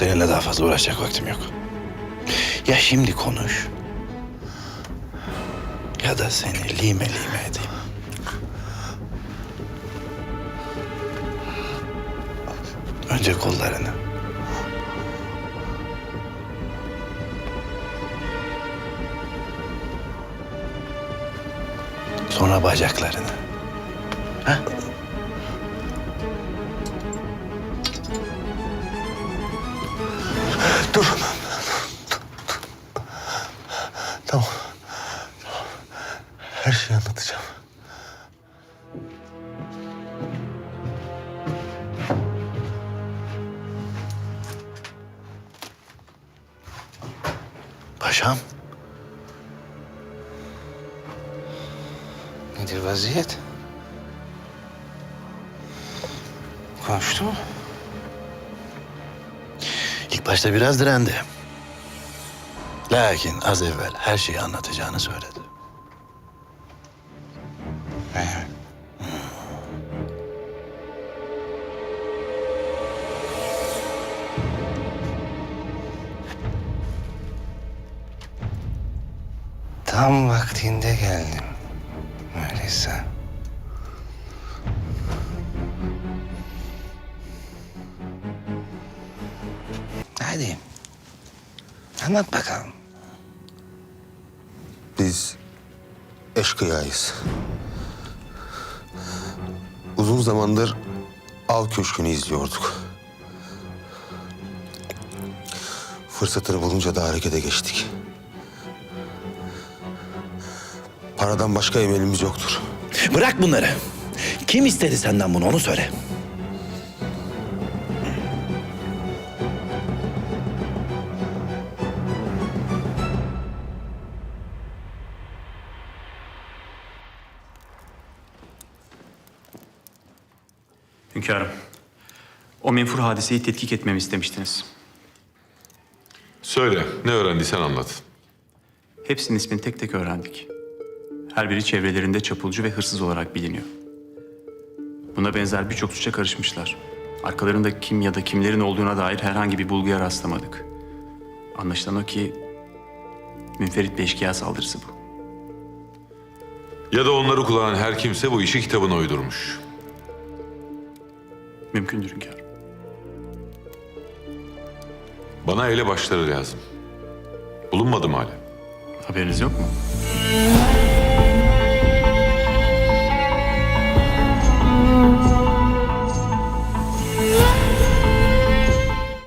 Seninle daha fazla uğraşacak vaktim yok. Ya şimdi konuş. Ya da seni lime lime edeyim. Önce kollarını. Sonra bacaklarını. Ha? Dur. Tamam. Her şeyi anlatacağım. Paşam. Nedir vaziyet? Konuştu mu? İlk başta biraz direndi. Lakin az evvel her şeyi anlatacağını söyledi. Tam vaktinde geldim. Öyleyse. Hadi. Anlat bakalım. Biz eşkıyayız. Uzun zamandır av köşkünü izliyorduk. Fırsatını bulunca da harekete geçtik. Paradan başka emelimiz yoktur. Bırak bunları. Kim istedi senden bunu onu söyle. Hünkârım, o menfur hadiseyi tetkik etmemi istemiştiniz. Söyle, ne öğrendiysen anlat. Hepsinin ismini tek tek öğrendik. Her biri çevrelerinde çapulcu ve hırsız olarak biliniyor. Buna benzer birçok suça karışmışlar. Arkalarında kim ya da kimlerin olduğuna dair herhangi bir bulguya rastlamadık. Anlaşılan o ki münferit bir eşkıya saldırısı bu. Ya da onları kullanan her kimse bu işi kitabına uydurmuş. Mümkündür hünkârım. Bana elebaşları lazım. Bulunmadı mı hala? Haberiniz yok mu?